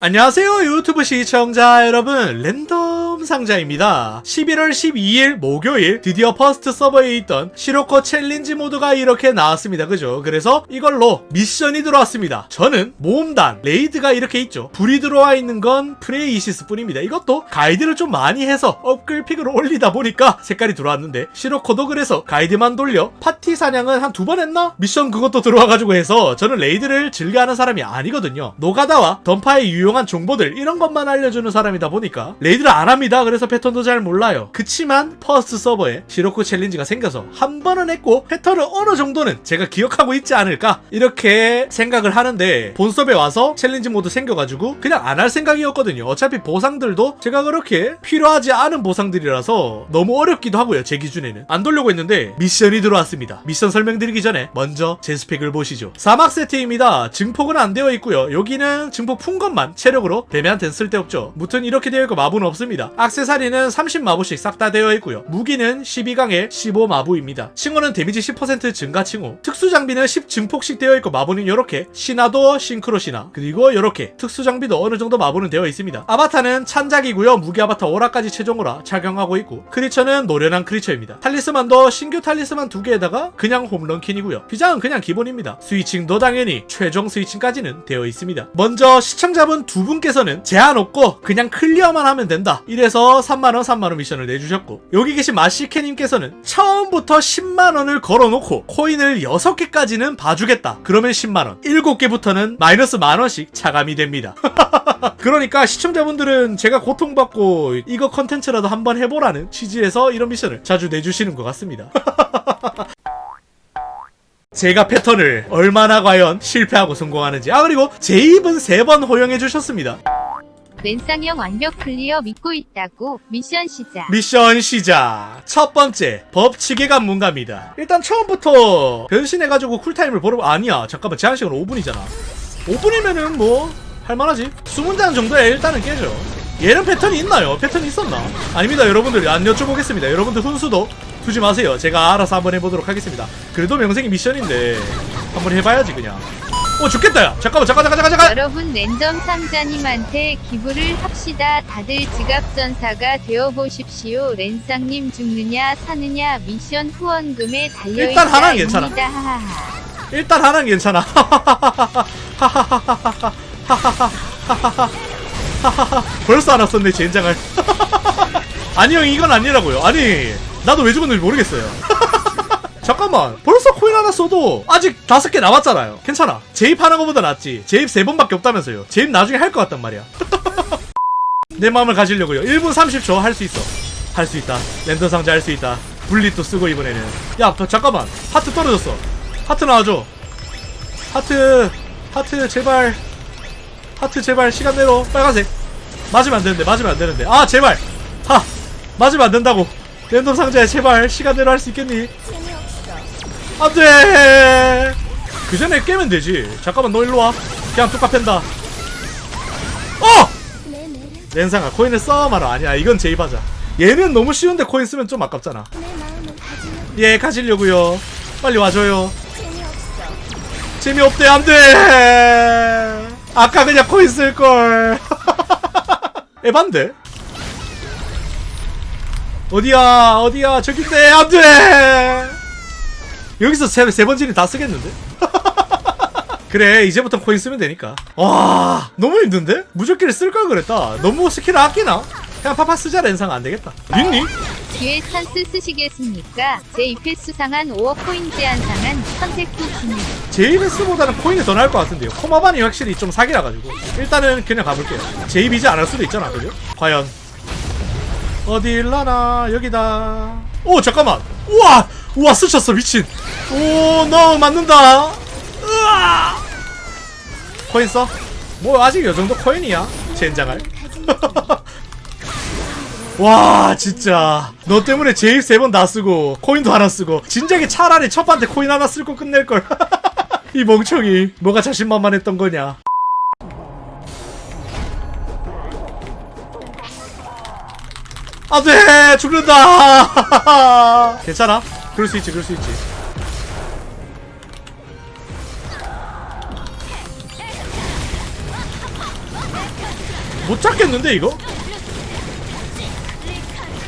안녕하세요 유튜브 시청자 여러분. 랜덤 상자입니다. 11월 12일 목요일 드디어 퍼스트 서버에 있던 시로코 챌린지 모드가 이렇게 나왔습니다. 그죠? 그래서 이걸로 미션이 들어왔습니다. 저는 모험단 레이드가 이렇게 있죠. 불이 들어와 있는 건 프레이시스 뿐입니다. 이것도 가이드를 좀 많이 해서 업글 픽을 올리다 보니까 색깔이 들어왔는데 시로코도 그래서 가이드만 돌려 파티 사냥은 한 두 번 했나? 미션 그것도 들어와가지고 해서 저는 레이드를 즐겨하는 사람이 아니거든요. 노가다와 던파의 유용한 정보들 이런 것만 알려주는 사람이다 보니까 레이드를 안 합니다 그래서 패턴도 잘 몰라요. 그치만 퍼스트 서버에 시로코 챌린지가 생겨서 한 번은 했고 패턴을 어느 정도는 제가 기억하고 있지 않을까? 이렇게 생각을 하는데 본섭에 와서 챌린지 모드 생겨가지고 그냥 안 할 생각이었거든요. 어차피 보상들도 제가 그렇게 필요하지 않은 보상들이라서 너무 어렵기도 하고요 제 기준에는. 안 돌려고 했는데 미션이 들어왔습니다. 미션 설명드리기 전에 먼저 제 스펙을 보시죠. 사막 세트입니다. 증폭은 안 되어 있고요. 여기는 증폭 푼 것만 체력으로 대매한테는 쓸데없죠. 무튼 이렇게 되어 있고 마부는 없습니다 악세사리는 30마부씩 싹 다 되어 있고요. 무기는 12강에 15마부입니다. 칭호는 데미지 10% 증가 칭호. 특수 장비는 10 증폭씩 되어 있고 마부는 이렇게 신화도 싱크로 신화 그리고 이렇게 특수 장비도 어느 정도 마부는 되어 있습니다. 아바타는 찬작이고요. 무기 아바타 오라까지 최종 오라 착용하고 있고 크리처는 노련한 크리처입니다. 탈리스만도 신규 탈리스만 두 개에다가 그냥 홈런킨이고요. 비장은 그냥 기본입니다. 스위칭도 당연히 최종 스위칭까지는 되어 있습니다. 먼저 시청자분 두 분께서는 제한 없고 그냥 클리어만 하면 된다. 이래 서 3만원 3만원 미션을 내주셨고 여기 계신 마시케 님께서는 처음부터 10만원을 걸어놓고 코인을 6개까지는 봐주겠다 그러면 10만원 7개부터는 마이너스 만원씩 차감이 됩니다 그러니까 시청자분들은 제가 고통받고 이거 컨텐츠라도 한번 해보라는 취지에서 이런 미션을 자주 내주시는 것 같습니다. 제가 패턴을 얼마나 과연 실패하고 성공하는지. 아, 그리고 제 입은 세번 허용해 주셨습니다. 랜쌍형 완벽 클리어 믿고 있다고 미션 시작. 미션 시작. 첫 번째, 법치계 관문가입니다. 일단 처음부터 변신해가지고 쿨타임을 보러, 아니야. 잠깐만, 제한시간 5분이잖아. 5분이면은 뭐, 할만하지. 20장 정도에 일단은 깨죠. 얘는 패턴이 있나요? 패턴이 있었나? 아닙니다, 여러분들. 안 여쭤보겠습니다. 여러분들 훈수도 두지 마세요. 제가 알아서 한번 해보도록 하겠습니다. 그래도 명색이 미션인데, 한번 해봐야지, 그냥. 어, 죽겠다, 야. 잠깐만, 잠깐, 잠깐, 잠깐, 잠깐! 여러분 랜덤 상자님한테 기부를 합시다. 다들 지갑 전사가 되어 보십시오. 랜쌍님 죽느냐 사느냐 미션 후원금에 달려 일단. 하나는 괜찮아. 입니다. 하하하. 일단 하나는 괜찮아. 벌써 알았었네 젠장을. 아니 형 이건 아니라고요. 아니 나도 왜 죽었는지 모르겠어요. 잠깐만 벌써 코인 하나 써도 아직 다섯 개 남았잖아요. 괜찮아. 재입하는 것보다 낫지. 재입 세 번밖에 없다면서요. 재입 나중에 할 것 같단 말이야. 내 마음을 가지려고요. 1분 30초 할 수 있어. 할 수 있다. 랜덤 상자 할 수 있다. 분리 또 쓰고 이번에는. 야 더- 잠깐만 하트 떨어졌어. 하트 나와줘. 하트 하트 제발 하트 제발 시간 내로 빨간색 맞으면 안 되는데 맞으면 안 되는데 아 제발 하 맞으면 안 된다고 랜덤 상자에 제발 시간 내로 할 수 있겠니 안돼. 그 전에 깨면 되지. 잠깐만 너 일로 와. 그냥 뚝 갚앤다. 어! 랜상아 코인을 써 말아 아니야 이건 제입하자. 얘는 너무 쉬운데 코인 쓰면 좀 아깝잖아. 예 가지려고요. 빨리 와줘요. 재미없대 안돼. 아까 그냥 코인 쓸걸. 에반데 어디야 어디야? 저긴데 안돼 여기서 세, 세 번째는 다 쓰겠는데 그래 이제부터 코인 쓰면 되니까 와 너무 힘든데 무조건 쓸걸 그랬다 너무 스킬을 아끼나 그냥 파파 쓰자 랜상 안되겠다 믿니? 기회 찬스 쓰시겠습니까? 제 입회 수상한 5억 코인 제한 상한 선택 후 진입. 제이베스보다는 코인이 더 나을 것 같은데요. 코마반이 확실히 좀 사기라가지고 일단은 그냥 가볼게요. 제이비지 않을 수도 있잖아, 그죠? 과연 어디 일라나 여기다. 오 잠깐만. 우와 우와 스쳤어 미친. 오너 맞는다. 으아 코인 써? 뭐 아직 요 정도 코인이야. 젠장할. 와 진짜 너 때문에 제입 세 번 다 쓰고 코인도 하나 쓰고 진작에 차라리 첫 판때 코인 하나 쓸고 끝낼걸 이 멍청이 뭐가 자신만만했던 거냐 안돼 죽는다 괜찮아 그럴 수 있지 그럴 수 있지. 못 잡겠는데 이거?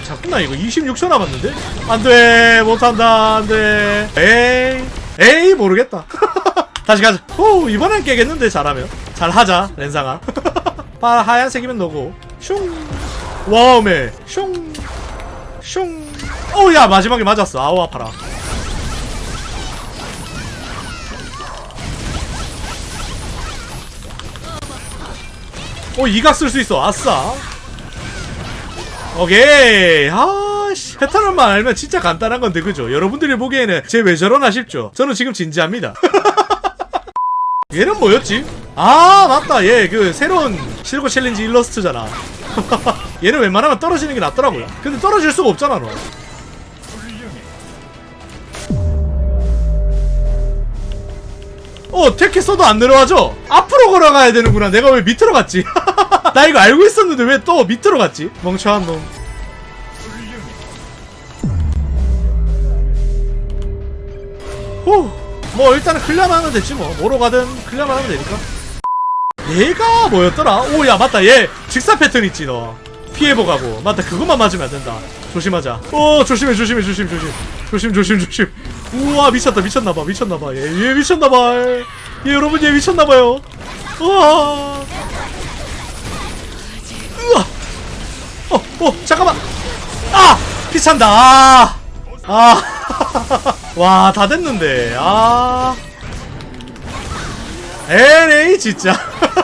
잡구나 이거. 26초 남았는데? 안돼 못한다 안돼. 에이 에이 모르겠다. 다시 가자. 오 이번엔 깨겠는데 잘하면. 잘하자 렌상아. 파 하얀색이면 너고. 슝. 와우메. 슝슝 오야 마지막에 맞았어. 아우 아파라. 오 이각 쓸 수 있어. 아싸. 오케이. 아씨. 패턴만 알면 진짜 간단한 건데 그죠? 여러분들이 보기에는 쟤왜 저러나 싶죠? 저는 지금 진지합니다. 얘는 뭐였지? 아 맞다. 얘 그 새로운 실고 챌린지 일러스트잖아. 얘는 웬만하면 떨어지는 게 낫더라고요. 근데 떨어질 수가 없잖아 너 어, 테크 써도 안 내려와죠? 앞으로 걸어가야 되는구나. 내가 왜 밑으로 갔지? 나 이거 알고 있었는데 왜 또 밑으로 갔지? 멍청한 놈. 후. 뭐 일단은 클리어만 하면 됐지 뭐. 뭐로 가든 클리어만 하면 되니까. 얘가 뭐였더라? 오, 야, 맞다. 얘 직사 패턴 있지, 너. 피해보가고. 맞다. 그것만 맞으면 안 된다. 조심하자. 오, 조심해, 조심해, 조심, 조심. 조심, 조심, 조심. 우와, 미쳤다, 미쳤나봐, 미쳤나봐. 얘, 얘 미쳤나봐. 얘, 여러분, 얘 미쳤나봐요. 우와. 우와. 어, 어, 잠깐만. 아! 피찬다. 아. 아. 와, 다 됐는데. 아. 에레이, 진짜.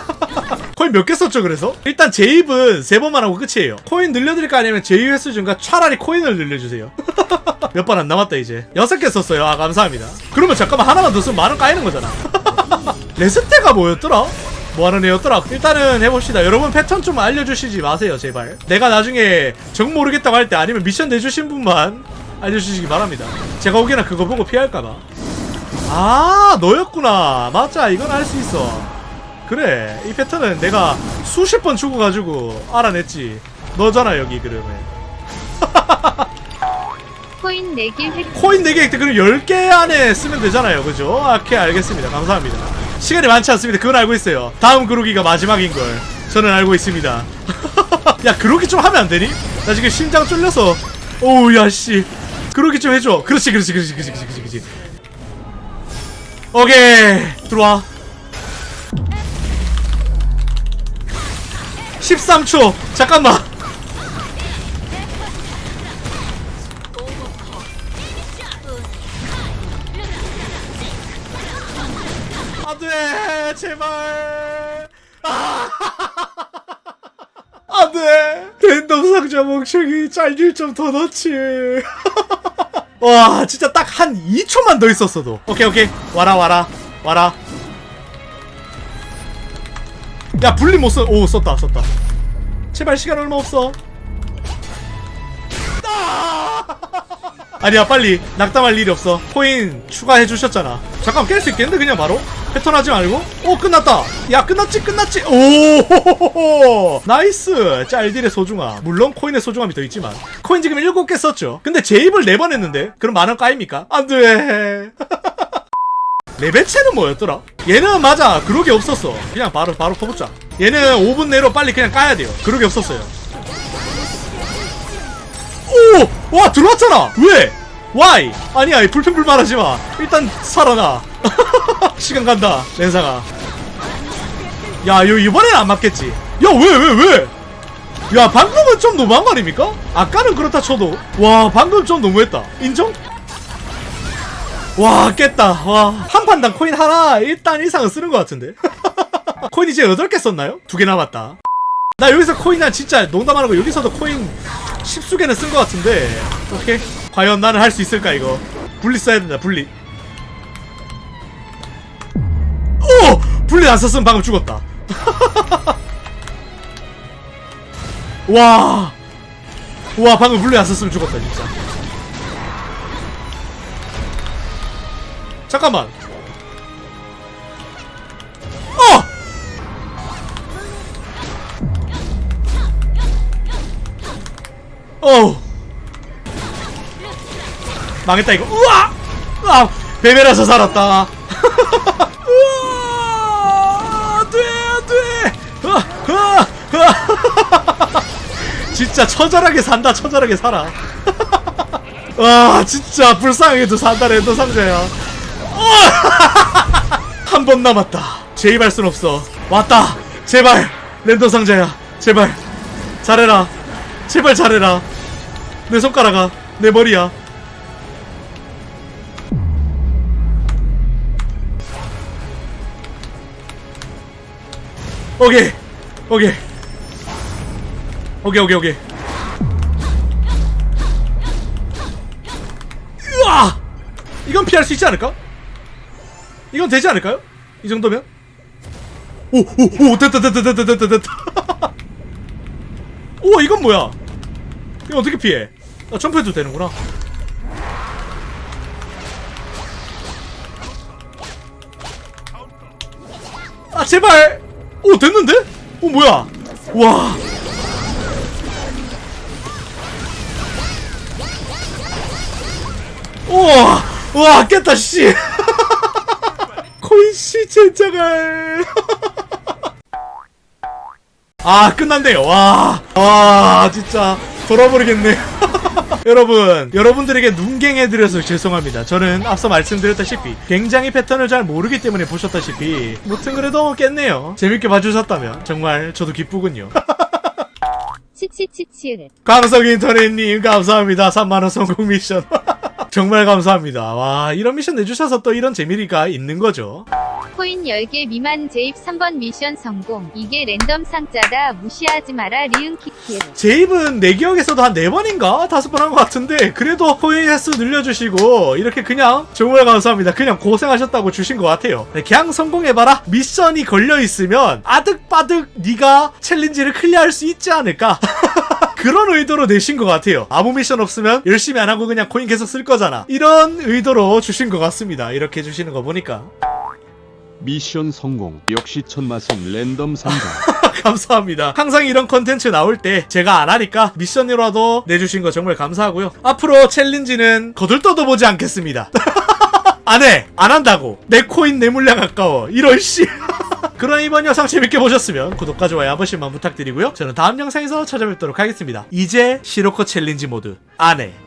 코인 몇 개 썼죠, 그래서? 일단 제입은 세 번만 하고 끝이에요. 코인 늘려드릴까 아니면 제입 횟수 중과 차라리 코인을 늘려주세요. 몇 번 안 남았다, 이제. 여섯 개 썼어요. 아, 감사합니다. 그러면 잠깐만, 하나만 더 쓰면 만원 까이는 거잖아. 레스테가 뭐였더라? 뭐 하는 애였더라? 일단은 해봅시다. 여러분 패턴 좀 알려주시지 마세요, 제발. 내가 나중에 정 모르겠다고 할 때 아니면 미션 내주신 분만 알려주시기 바랍니다. 제가 오기나 그거 보고 피할까봐. 아, 너였구나. 맞아, 이건 알 수 있어. 그래, 이 패턴은 내가 수십 번 죽어가지고 알아냈지. 너잖아, 여기, 그러면. 코인 4개 획 코인 4개 그럼 10개 안에 쓰면 되잖아요. 그죠? 아, 오케이 알겠습니다. 감사합니다. 시간이 많지 않습니다. 그건 알고 있어요. 다음 그루기가 마지막인걸 저는 알고 있습니다. 야 그루기 좀 하면 안 되니? 나 지금 심장 쫄려서. 오우 야씨. 그루기 좀 해줘. 그렇지 그렇지 그렇지 그렇지 그렇지 그렇지. 오케이 들어와 13초. 잠깐만. 안돼 제발. 아! 안돼. 랜덤 상자 멍청이 짤질 좀 더 넣지. 와 진짜 딱 한 2초만 더 있었어도. 오케이 오케이. 와라 와라. 와라 야 분리 못써 오 썼다 썼다. 제발 시간 얼마 없어. 아! 아니야 빨리. 낙담할 일이 없어. 코인 추가해 주셨잖아. 잠깐 깰 수 있겠는데 그냥 바로? 패턴 하지 말고? 오 끝났다. 야 끝났지 끝났지. 오! 나이스! 짤딜의 소중함. 물론 코인의 소중함이 더 있지만. 코인 지금 7개 썼죠? 근데 제입을 4번 했는데 그럼 만원 까입니까? 안돼. 레베체는 뭐였더라? 얘는 맞아. 그러게 없었어. 그냥 바로 바로 퍼붓자. 얘는 5분 내로 빨리 그냥 까야 돼요. 그러게 없었어요. 오! 와 들어왔잖아! 왜? Why? 아니야 이 불평불만 하지 마. 일단 살아나. 시간 간다 렌사가. 야 이거 이번엔 안 맞겠지. 야왜왜 왜, 야 방금은 좀 너무한 거 아닙니까? 아까는 그렇다 쳐도. 와 방금 좀 너무했다. 인정? 와 깼다. 와한 판당 코인 하나 일단 이상은 쓰는 것 같은데. 코인 이제 8개 썼나요? 두 개 남았다. 나 여기서 코인 한 진짜 농담하는 거 여기서도 코인 십수개는 쓴 것 같은데. 오케이. 과연 나는 할 수 있을까 이거? 분리 써야 된다 분리. 오! 분리 안 썼으면 방금 죽었다. 와. 와, 방금 분리 안 썼으면 죽었다, 진짜. 잠깐만. 어! 어. 망했다 이거. 우와! 아, 베베라서 살았다. 우와! 안 돼, 안 돼. 아, 아, 아. 진짜 처절하게 산다 처절하게 살아 와 진짜 불쌍하게도 산다 랜덤 상자야 한 번 남았다. 제입할 순 없어. 왔다. 제발. 랜덤 상자야. 제발. 잘해라. 제발 잘해라. 내 손가락아. 내 머리야. 오케이. 오케이. 오케이 오케이 오케이. 으아! 이건 피할 수 있지 않을까? 이건 되지 않을까요? 이 정도면? 오 오 오 됐다 됐다 됐다 됐다 됐다 오 이건 뭐야? 이거 어떻게 피해? 아 점프해도 되는구나. 아 제발! 오 됐는데? 오 뭐야? 와. 우와 와 깼다 씨 씨 젠장할 아 끝났네요. 와, 와 진짜 돌아버리겠네. 여러분 여러분들에게 눈갱해드려서 죄송합니다. 저는 앞서 말씀드렸다시피 굉장히 패턴을 잘 모르기 때문에 보셨다시피 무튼 그래도 깼네요. 재밌게 봐주셨다면 정말 저도 기쁘군요. 치치치치. 강성 인터넷님 감사합니다. 3만원 성공 미션 정말 감사합니다 와 이런 미션 내주셔서 또 이런 재미가 있는 거죠 코인 10개 미만 재입 3번 미션 성공. 이게 랜덤 상자다. 무시하지 마라. 리응 키키르. 제 입은 내 기억에서도 한 4번인가? 5번 한 것 같은데 그래도 코인 횟수 늘려주시고 이렇게 그냥 정말 감사합니다 그냥 고생하셨다고 주신 것 같아요 네, 그냥 성공해봐라 미션이 걸려있으면 아득바득 네가 챌린지를 클리어할 수 있지 않을까 그런 의도로 내신 것 같아요 아무 미션 없으면 열심히 안 하고 그냥 코인 계속 쓸 거잖아 이런 의도로 주신 것 같습니다 이렇게 주시는 거 보니까 미션 성공. 역시 천마성 랜덤 상자. 감사합니다. 항상 이런 컨텐츠 나올 때 제가 안 하니까 미션이라도 내주신 거 정말 감사하고요. 앞으로 챌린지는 거들떠도 보지 않겠습니다. 안 해! 안 한다고! 내 코인 내 물량 아까워. 이런 씨. 그럼 이번 영상 재밌게 보셨으면 구독과 좋아요 한 번씩만 부탁드리고요. 저는 다음 영상에서 찾아뵙도록 하겠습니다. 이제 시로코 챌린지 모드 안 해.